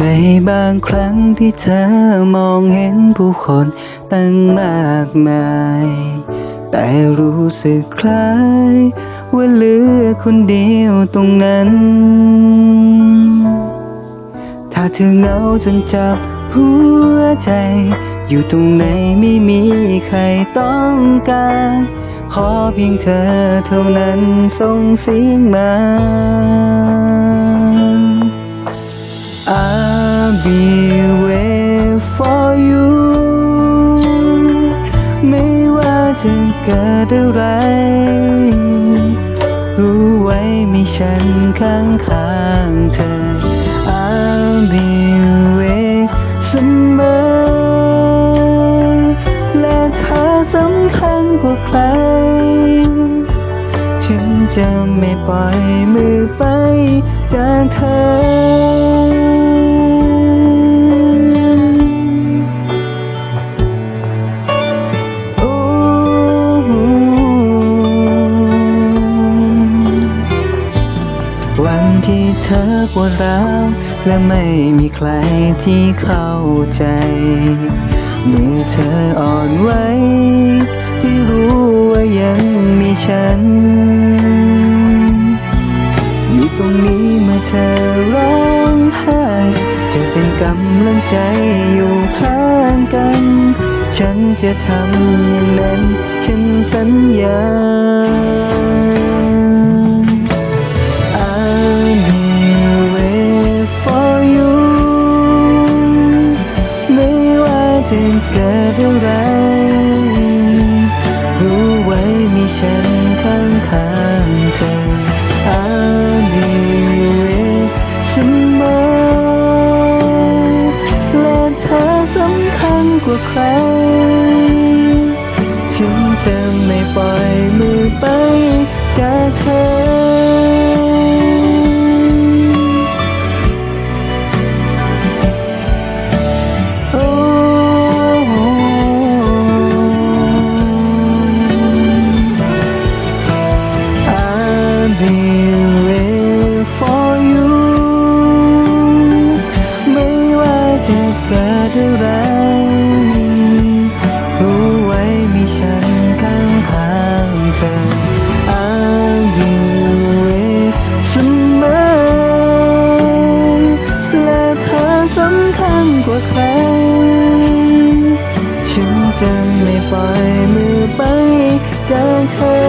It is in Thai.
ในบางครั้งที่เธอมองเห็นผู้คนตั้งมากมาย แต่รู้สึกคล้ายว่าเหลือคนเดียวตรงนั้น ถ้าเธอเหงาจนจับหัวใจ อยู่ตรงไหนไม่มีใครต้องการ ขอเพียงเธอเท่านั้นส่งเสียงมา be wait for you ไม่ว่าจะเกิดอะไร รู้ไว้มีฉันข้างข้างเธอ I'll be wait เสมอและเธอสำคัญกว่าใคร ฉันจะไม่ปล่อยมือไปจากเธอ ที่เธอปวดร้าวและไม่มีใครที่เข้าใจเมื่อเธออ่อนไหวให้รู้ว่ายังมีฉัน อยู่ตรงนี้เมื่อเธอร้องไห้จะเป็นกำลังใจอยู่ข้างกัน ฉันจะทำอย่างนั้น กว่าใคร ฉันจะไม่ปล่อยมือไปจากเธอโอ้ I'll be wait for you ไม่ว่าจะเกิดอะไอ I'll be wait เสมอและเธอสำคัญกว่าใคร ฉันจะไม่ปล่อยมือไปจากเธอ